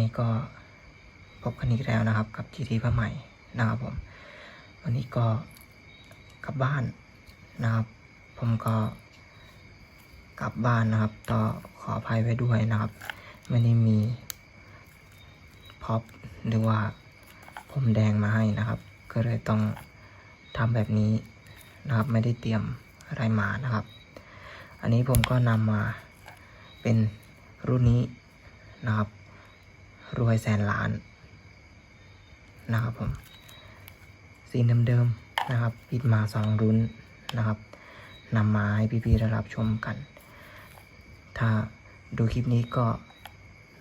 นี้ก็พบกันอีกแล้วนะครับ กับ GT ผ้าใหม่นะครับผม วันนี้ก็กลับบ้านนะครับ ผมก็กลับบ้านนะครับ ต่อขออภัยไว้ด้วยนะครับไม่ได้มีพ็อปหรือว่าผมแดงมาให้นะครับ ก็เลยต้องทำแบบนี้นะครับ ไม่ได้เตรียมอะไรมานะครับ อันนี้ผมก็นำมาเป็นรุ่นนี้นะครับ รวยแสนล้านนะครับผมสีเดิมๆนะครับปิดมาสองรุ่นนะครับนำมาให้พี่ๆได้รับชมกัน ถ้าดูคลิปนี้ก็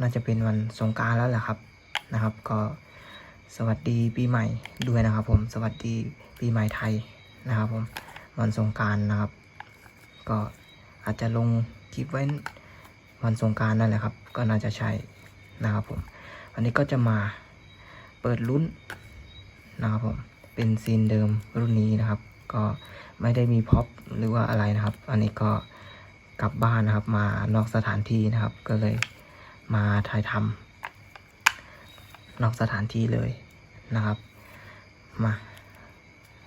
น่าจะเป็นวันสงการแล้วแหละครับนะครับ ก็สวัสดีปีใหม่ด้วยนะครับ ผมสวัสดีปีใหม่ไทยนะครับ ผมวันสงการนะครับ ก็อาจจะลงคลิปไว้วันสงการนั่นแหละครับ ก็น่าจะใช่ นะครับผม วันนี้ก็จะมาเปิดลุ้นนะครับผมเป็นซีนเดิมรุ่นนี้นะครับ ก็ไม่ได้มีพ็อปหรือว่าอะไรนะครับ อันนี้ก็กลับบ้านนะครับ มานอกสถานที่นะครับ ก็เลยมาถ่ายทำนอกสถานที่เลยนะครับ มา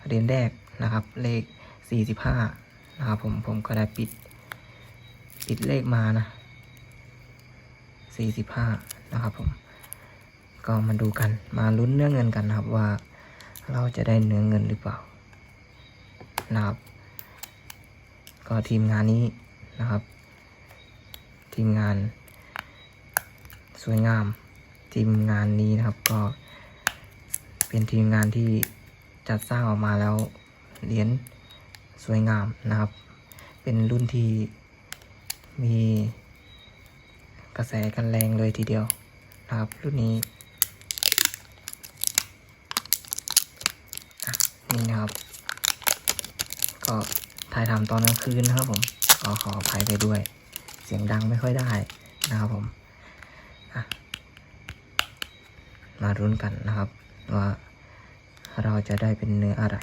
เรียนแรกนะครับ เลข 45 นะครับผมผมก็ได้ปิด ปิดเลขมานะ 45 นะครับผมก็มาดูกันมาลุ้นเนื้อเงินกันนะครับว่าเราจะได้เนื้อเงินหรือเปล่านะครับ ก็ทีมงานนี้นะครับ ทีมงาน สวยงาม ทีมงานนี้นะครับก็เป็นทีมงานที่จัดสร้างออกมาแล้วเหรียญสวยงามนะครับ เป็นรุ่นที่มีกระแสกันแรงเลยทีเดียว ครับ รุ่นนี้นี่นะครับ ก็ถ่ายทำตอนกลางคืนนะครับผมขอขออภัยไปด้วย เสียงดังไม่ค่อยได้นะครับผมมารุ้นกันนะครับ ว่าเราจะได้เป็นเนื้ออะไร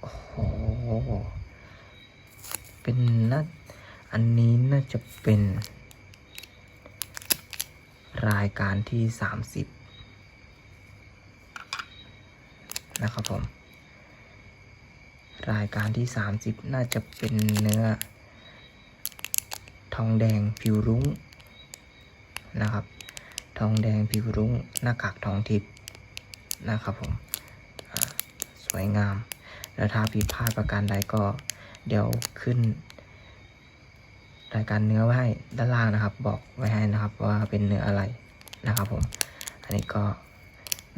โอ้โห เป็นน่าอันนี้น่าจะเป็น รายการที่สามสิบนะครับผม รายการที่สามสิบน่าจะเป็นเนื้อ ทองแดงผิวรุ้งนะครับ ทองแดงผิวรุ้งหน้ากากทองทิพย์นะครับผมสวยงาม แล้วถ้าผิดพลาดประการใดก็เดี๋ยวขึ้น รายการเนื้อไว้ให้ด้านล่างนะครับ บอกไว้ให้นะครับ ว่าเป็นเนื้ออะไรนะครับ ผม อันนี้ก็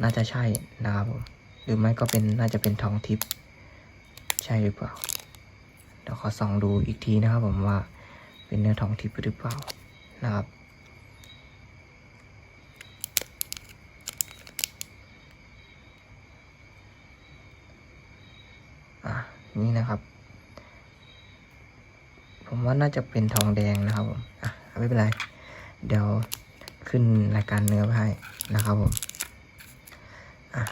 น่าจะใช่นะครับผมหรือไม่ก็เป็นน่าจะเป็นทองทิพย์ใช่หรือเปล่าเดี๋ยวขอส่องดูอีกทีนะครับ ผมว่าเป็นเนื้อทองทิพย์หรือเปล่านะครับ อะ นี่นะครับ ผมว่าน่าจะเป็นทองแดงนะครับผมอะไม่เป็นไร เดี๋ยวขึ้นรายการเนื้อไว้ให้นะครับผมอะ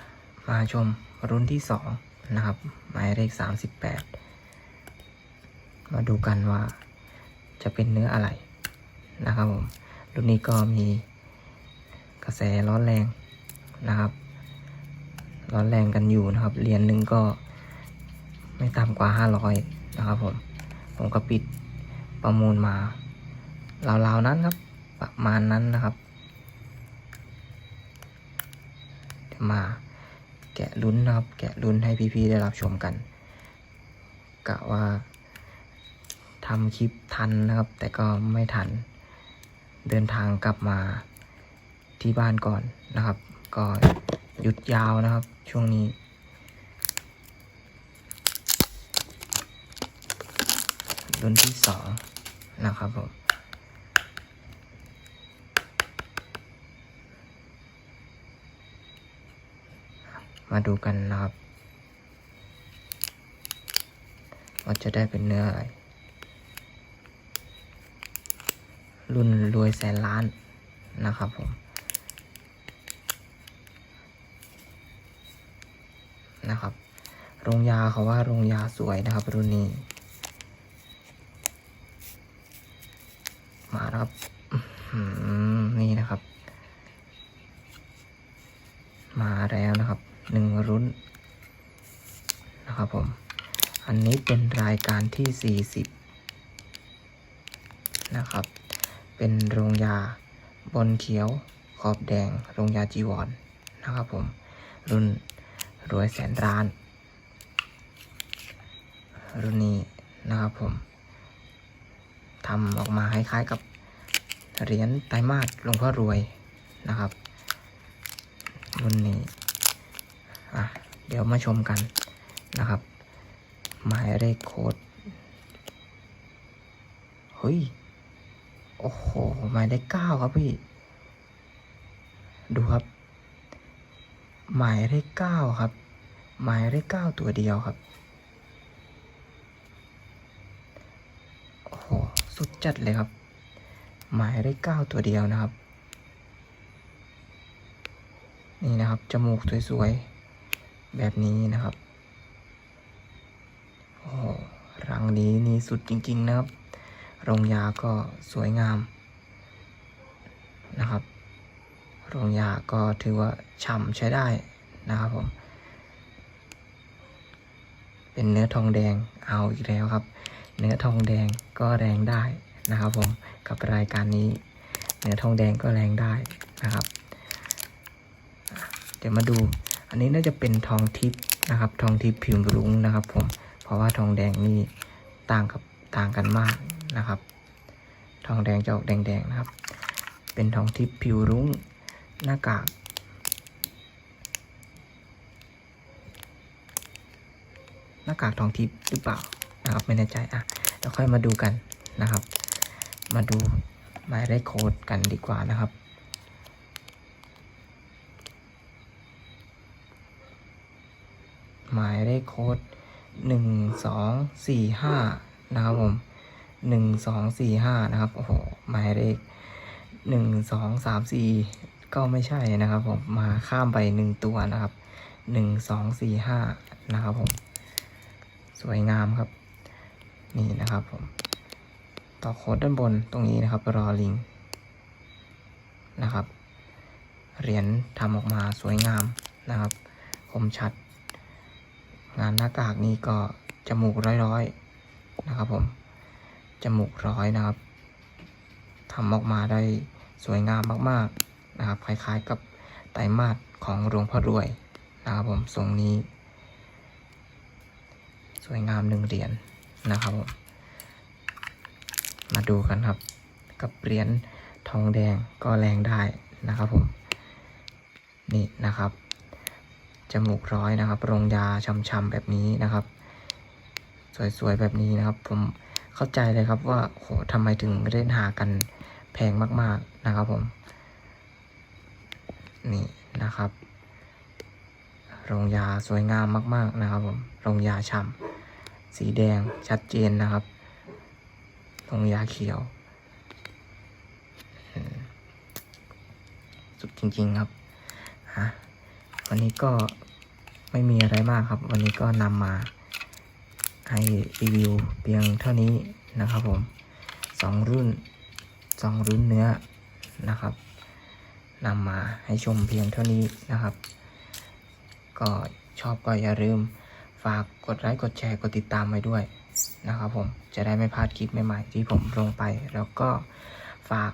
มาชมรุ่นที่สองนะครับ หมายเลขสามสิบแปดมาดูกันว่าจะเป็นเนื้ออะไรนะครับผม รุ่นนี้ก็มีกระแสร้อนแรงนะครับ ร้อนแรงกันอยู่นะครับ เหรียญหนึ่งก็ ไม่ต่ำกว่าห้าร้อยนะครับผม ผมก็ปิดประมูลมาราวๆนั้นครับ ประมาณนั้นนะครับมาแกะลุ้นนะครับ แกะลุ้นให้พี่ๆได้รับชมกันกะว่าทำคลิปทันนะครับ แต่ก็ไม่ทัน เดินทางกลับมาที่บ้านก่อนนะครับ ก็หยุดยาวนะครับ ช่วงนี้ รุ่นที่สองนะครับผมมาดูกันนะครับว่าจะได้เป็นเนื้ออะไร รุ่นรวยแสนล้านนะครับผมนะครับ โรงยาเขาว่าโรงยาสวยนะครับ รุ่นนี้ มาแล้วครับนี่นะครับ มาแล้วนะครับหนึ่งรุ่นนะครับผม อันนี้เป็นรายการที่ 40 นะครับ เป็นโรงยาบนเขียวขอบแดง โรงยาจีวรนนะครับผม รุ่นรวยแสนร้าน รุ่นนี้นะครับผม ทำออกมาคล้ายๆกับเหรียญไตรมาสหลวงพ่อรวยนะครับรุ่นนี้อะเดี๋ยวมาชมกันนะครับ หมายเลขโค้ดเฮ้ย โอ้โห หมายเลขเก้าครับพี่ ดูครับ หมายเลขเก้าครับ หมายเลขเก้าตัวเดียวครับ โอ้โห สุด จัดเลยครับ หมายเลขเก้าตัวเดียวนะครับ นี่นะครับ จมูกสวยๆ แบบนี้นะครับโอ้โหรังนี้นี่สุดจริง ๆ นะครับ โรงยาก็สวยงามนะครับ โรงยาก็ถือว่าฉ่ำใช้ได้นะครับผม เป็นเนื้อทองแดงเอาอีกแล้วครับ เนื้อทองแดงก็แรงได้ นะครับผมกับรายการนี้เนื้อทองแดงก็แรงได้นะครับอะเดี๋ยวมาดู อันนี้น่าจะเป็นทองทิพย์นะครับ ทองทิพย์พิมพ์รุ้งนะครับผมเพราะว่าทองแดงนี่ต่างกับต่างกันมากนะครับ ทองแดงจะออกแดงๆนะครับ เป็นทองทิพย์ผิวรุ้งหน้ากากหน้ากากทองทิพย์หรือเปล่านะครับไม่แน่ใจอะเดี๋ยวค่อยมาดูกันนะครับ มาดูหมายเลขโค้ดกันดีกว่านะครับ หมายเลขโค้ดหนึ่งสองสี่ห้านะครับผมหนึ่งสองสี่ห้านะครับโอ้โหหมายเลขหนึ่งสองสามสี่ก็ไม่ใช่นะครับผมมาข้ามไปหนึ่งตัวนะครับหนึ่งสองสี่ห้านะครับผม สวยงามครับ นี่นะครับผม ต่อโค้ดด้านบนตรงนี้นะครับรอลิงนะครับเหรียญทำออกมาสวยงามนะครับ คมชัด งานหน้ากากนี้ก็จมูกร้อยๆนะครับผมจมูกร้อยนะครับทำออกมาได้สวยงามมากๆนะครับ คล้ายๆกับไตรมาสของหลวงพ่อรวยนะครับผมทรงนี้ สวยงามหนึ่งเหรียญนะครับผม มาดูกันครับ กับเหรียญทองแดงก็แรงได้นะครับผม นี่นะครับ จมูกร้อยนะครับรงยาช้ำๆแบบนี้นะครับ สวยๆแบบนี้นะครับ ผมเข้าใจเลยครับว่าโหทำไมถึงเล่นหากันแพงมากๆนะครับผม นี่นะครับ รงยาสวยงามมาก ๆนะครับผม รงยาฉ่ำสีแดงชัดเจนนะครับ โรงยาเขียว สุดจริง ๆครับฮะวันนี้ก็ไม่มีอะไรมากครับ วันนี้ก็นำมาให้รีวิวเพียงเท่านี้นะครับผมสองรุ่นสองรุ่นเนื้อนะครับนำมาให้ชมเพียงเท่านี้นะครับ ก็ชอบก็อย่าลืมฝากกดไลค์กดแชร์กดติดตามไว้ด้วย นะครับผมจะได้ไม่พลาดคลิปใหม่ๆ ที่ผมลงไป แล้วก็ฝาก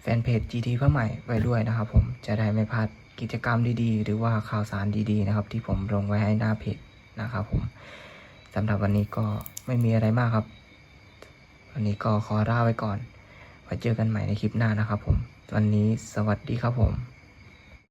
แฟนเพจ GT เพื่อใหม่ไว้ด้วยนะครับผมจะได้ไม่พลาดกิจกรรมดีๆ หรือว่าข่าวสารดีๆนะครับ ที่ผมลงไว้ให้หน้าเพจนะครับผมสำหรับวันนี้ก็ไม่มีอะไรมากครับ วันนี้ก็ขอลาไว้ก่อนไว้เจอกันใหม่ในคลิปหน้านะครับผม วันนี้สวัสดีครับผม